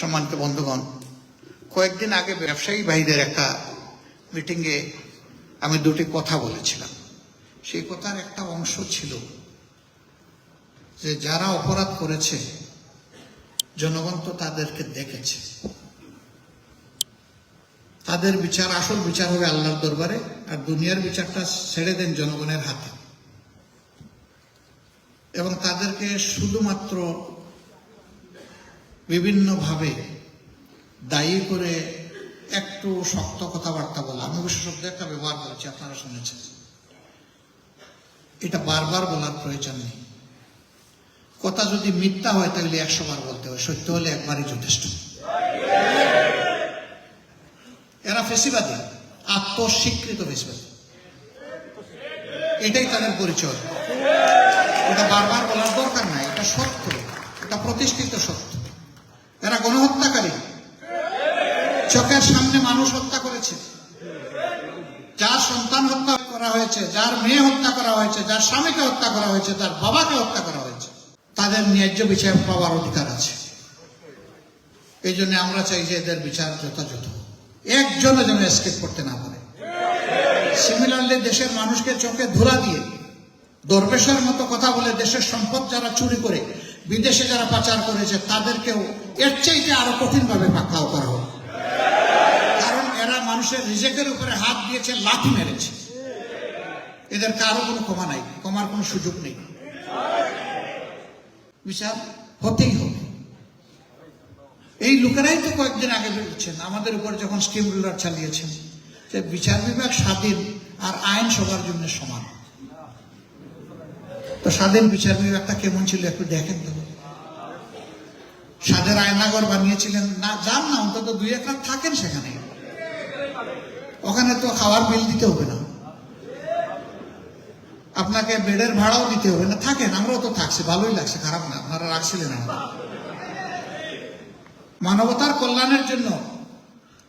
সম্মানিত বন্ধুগণ, কয়েকদিন আগে ব্যবসায়ী ভাইদের একটা মিটিংয়ে আমি দুটি কথা বলেছিলাম। সেই কথার একটা অংশ ছিল যে যারা অপরাধ করেছে, জনগণ তো তাদেরকে দেখেছে। তাদের বিচার, আসল বিচার হবে আল্লাহর দরবারে আর দুনিয়ার বিচারটা ছেড়ে দেন জনগণের হাতে। এবং তাদেরকে শুধুমাত্র বিভিন্নভাবে দায়ী করে একটু শক্ত কথাবার্তা বলা। আমি অবশ্য শব্দ একটা ব্যবহার করেছি, আপনারা শুনেছেন। এটা বারবার বলার প্রয়োজন নেই। কথা যদি মিথ্যা হয়, তাহলে একশো বার বলতে হয়। সত্য হলে একবারই যথেষ্ট। এরা ফেসিবাদী, আত্মস্বীকৃত ফেসিবাদী। এটাই তাদের পরিচয়। এটা বারবার বলার দরকার নাই। এটা সত্য। এটা প্রতিষ্ঠিত সত্য। এরা গণহত্যাকারী। চোখের সামনে মানুষ হত্যা করেছে। যার সন্তান হত্যা করা হয়েছে, যার মেয়ে হত্যা করা হয়েছে, যার স্বামীকে হত্যা করা হয়েছে, তার বাবাকে হত্যা করা হয়েছে, তাদের ন্যায্য বিচার পাওয়ার অধিকার আছে। এই জন্য আমরা চাই যে এদের বিচার যথাযথ একজনে যেন এসকেপ করতে না পারে। সিমিলারলি দেশের মানুষকে চোখে ধুলা দিয়ে দরবেশের মতো কথা বলে দেশের সম্পদ যারা চুরি করে বিদেশে যারা পাচার করেছে, তাদেরকেও এর চাইতে আরও কঠিন ভাবে পাকড়াও করা হোক। কারণ এরা মানুষের রিজেকের উপরে হাত দিয়েছে, লাথি মেরেছে। এদের কারও কোনো ক্ষমা নাই, ক্ষমার কোনো সুযোগ নেই। বিচার হতেই হবে এই লোকেরাই তো কয়েকদিন আগে বলছেন, আমাদের উপর যখন স্টিম রুলার চালিয়েছেন, যে বিচার বিভাগ স্বাধীন আর আইন সবার জন্য সমান। তো স্বাধীন বিচার বিভাগটা কেমন ছিল একটু দেখেন তো। স্বাদের আয়নাগর বানিয়েছিলেন না, যান না, অন্তত দুই এক রাত থাকেন সেখানে। ওখানে তো খাওয়ার বিল দিতে হবে না। আপনাকে বেডের ভাড়াও দিতে হবে না। থাকেন, আমরাও তো থাকছি, ভালোই লাগছে, খারাপ না, আপনারা রাখছিলেন আমাদের মানবতার কল্যাণের জন্য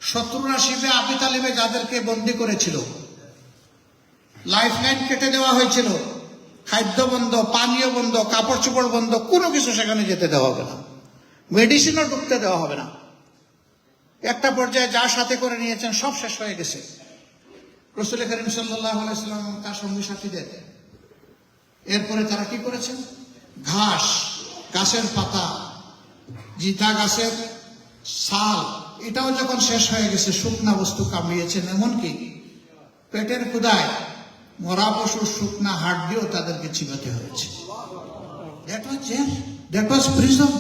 শত্রুরা শিবে আবি তালিবে যাদেরকে বন্দি করেছিল লাইফ লাইন কেটে দেওয়া হয়েছিল। খাদ্য বন্ধ, পানীয় বন্ধ, কাপড় চোপড় বন্ধ, কোনো কিছু সেখানে যেতে দেওয়া হবে না। মেডিসিনও ঢুকতে দেওয়া হবে না। একটা পর্যায়ে যা সাথে করে নিয়েছেন, সব শেষ হয়ে গেছে। রসুল করিম সাল্লাহ আলাইসাল্লাম তার সঙ্গী সাথীদের। এরপরে তারা কি করেছেন? ঘাস, গাছের পাতা, জিতা গাছের শাল এটাও যখন শেষ হয়ে গেছে, শুকনা বস্তু কামড়িয়েছেন। এমনকি পেটের ক্ষুদায় মরা পশুর শুকনা হাট দিয়েও তাদেরকে চিবাতে হয়েছে। দ্যাট দ্যাট ওয়াজ প্রিজম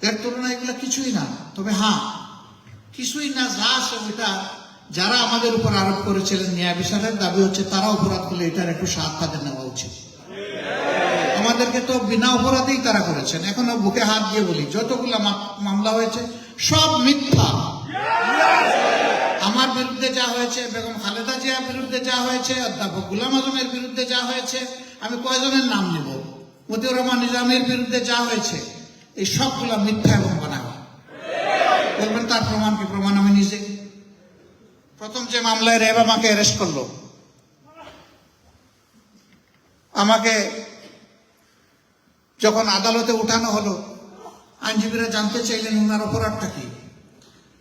এর তুলনায় এগুলো কিছুই না। তবে হ্যাঁ কিছুই না, যা আছে ওইটা যারা আমাদের উপর আরোপ করেছিলেন ন্যায় বিচারের দাবি হচ্ছে তারা অপরাধ করলে এটার একটু স্বাদ তাদের নেওয়া উচিত। আমাদেরকে তো বিনা অপরাধেই তারা করেছেন। এখনও বুকে হাত দিয়ে বলি, যতগুলো মামলা হয়েছে, সব মিথ্যা। আমার বিরুদ্ধে যা হয়েছে, বেগম খালেদা জিয়ার বিরুদ্ধে যা হয়েছে, অধ্যাপক গুলাম আজমের বিরুদ্ধে যা হয়েছে, আমি কয়জনের নাম নেব? মতিউর রহমান নিজামের বিরুদ্ধে যা হয়েছে, এই সবগুলো মিথ্যা এবং বানাওয়া বলবেন তার প্রমাণ কি? প্রমাণ আমি নিজে। প্রথম যে মামলায় র্যাব আমাকে অ্যারেস্ট করল। আমাকে যখন আদালতে উঠানো হলো, আইনজীবীরা জানতে চাইলেন উনার অপরাধটা কি?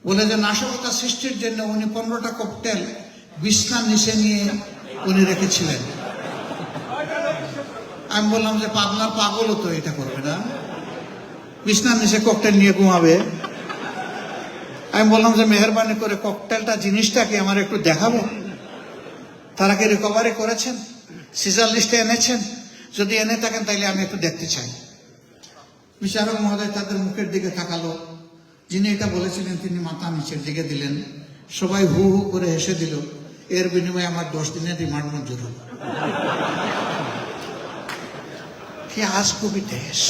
বলে যে নাশকতা সৃষ্টির জন্য উনি পনেরোটা ককটেল বিছনার নিচে নিয়ে উনি রেখেছিলেন। আমি বললাম যে পাবনার পাগলও তো এটা করবে না। বিছনার নিচে ককটেল নিয়ে ঘুমাবে। আমি বললাম যে মেহরবানি করে ককটেলটা জিনিসটাকে আমার একটু দেখাবো। তারা কি রিকভারি করেছেন? সিজার লিস্টে এনেছেন? যদি এনে থাকেন তাইলে আমি একটু দেখতে চাই। বিচারক মহোদয় তাদের মুখের দিকে তাকালো। যিনি এটা বলেছিলেন, তিনি মাথা নিচের দিকে দিলেন। সবাই হু হু করে হেসে দিল। এর বিনিময়ে আমার দশ দিনের রিমান্ড মঞ্জুর হল। কি আজ কবি দেশ।